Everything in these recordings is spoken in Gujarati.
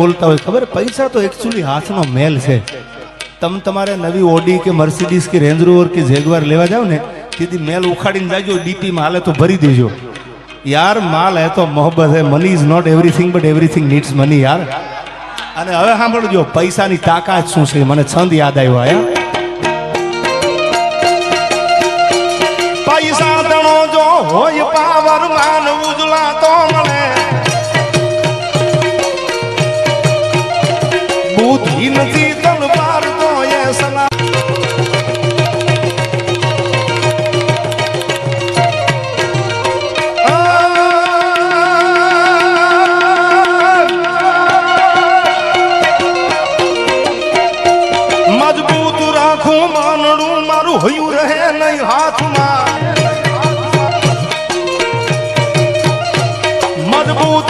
બોલતા હોય, ખબર? પૈસા તો એકચ્યુઅલી હાથનો મેલ છે. તમે તમારે નવી ઓડી કે મર્સિડીઝ કે રેન્જ રોવર કે જેગવાર લેવા જાવ ને, તેથી મેલ ઉખાડીને જાજો ડીપીમાં હાલે તો ભરી દેજો. યાર, માલ હે તો મોહબ્બત હે money is not everything but everything needs money યાર. અને હવે સાંભળજો, પૈસાની તાકાત શું છે? મને છંદ યાદ આવ્યો આયા પૈસા તણો જો હોય પાવર માન ઉજળા તો માનડું મારું હયું રહે નહીં હાથમાં. મજબૂત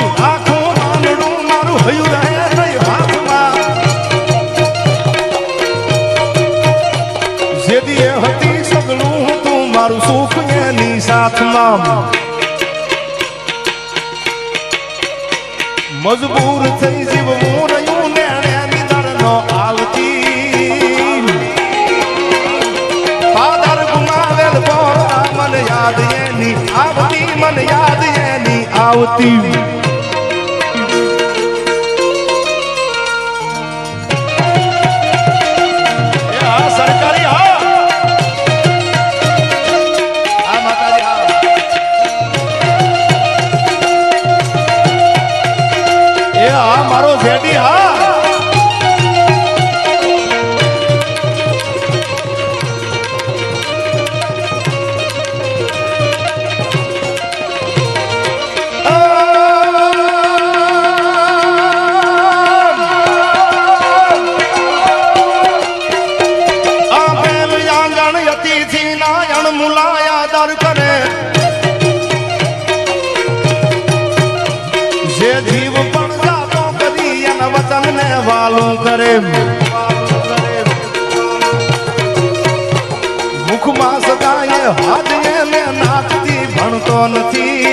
હતી સગલું તું મારું સુખ એની સાથમાં. મજબૂર થઈ એની આવતી મન યાદ એની આવતી. મારો જેડી હા. અતિથિ નાયણ મુલાયા દર કરે. જે જીવ પણ જાતો કદી એના વચન ને વાલું કરે. મુખમાં સદાય હાથ એને નાખતી ભણતો નથી.